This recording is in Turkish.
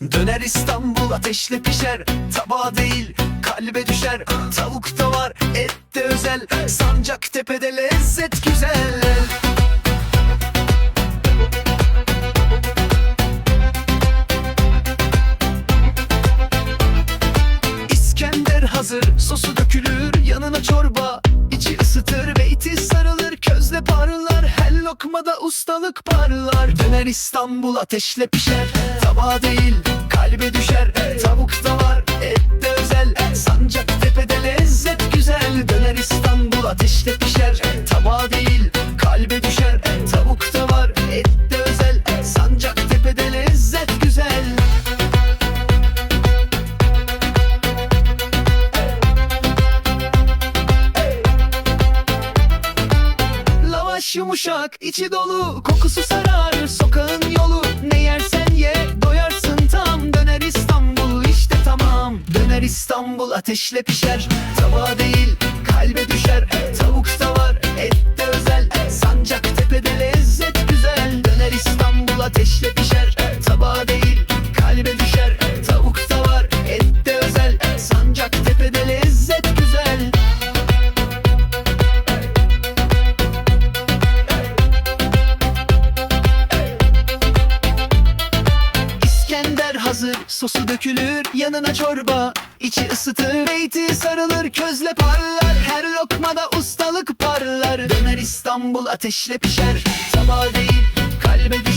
Döner İstanbul ateşle pişer. Tabağa değil kalbe düşer. Tavuk da var et de özel. Sancak tepede lezzet güzel. İskender hazır sosu dökülür. Yanına çorba lokmada ustalık parlar. Döner İstanbul ateşle pişer. Tabağa değil kalbe düşer. Tavuk da var et de özel. Sancak tepede lezzet güzel. Döner İstanbul ateşle pişer. Tabağa değil Lavaş yumuşak, içi dolu, kokusu sarar Sokağın yolu, ne yersen ye, doyarsın tam. Döner İstanbul, işte tamam. Döner İstanbul ateşle pişer. Tabağa değil, kalbe düşer. Tavuk da var, et de özel. Sancak tepede lezzet güzel. Döner İstanbul ateşle pişer sosu dökülür yanına çorba içi ısıtır beyti sarılır közle parlar. Her lokmada ustalık parlar. Döner İstanbul ateşle pişer. Tabağa değil kalbe düşer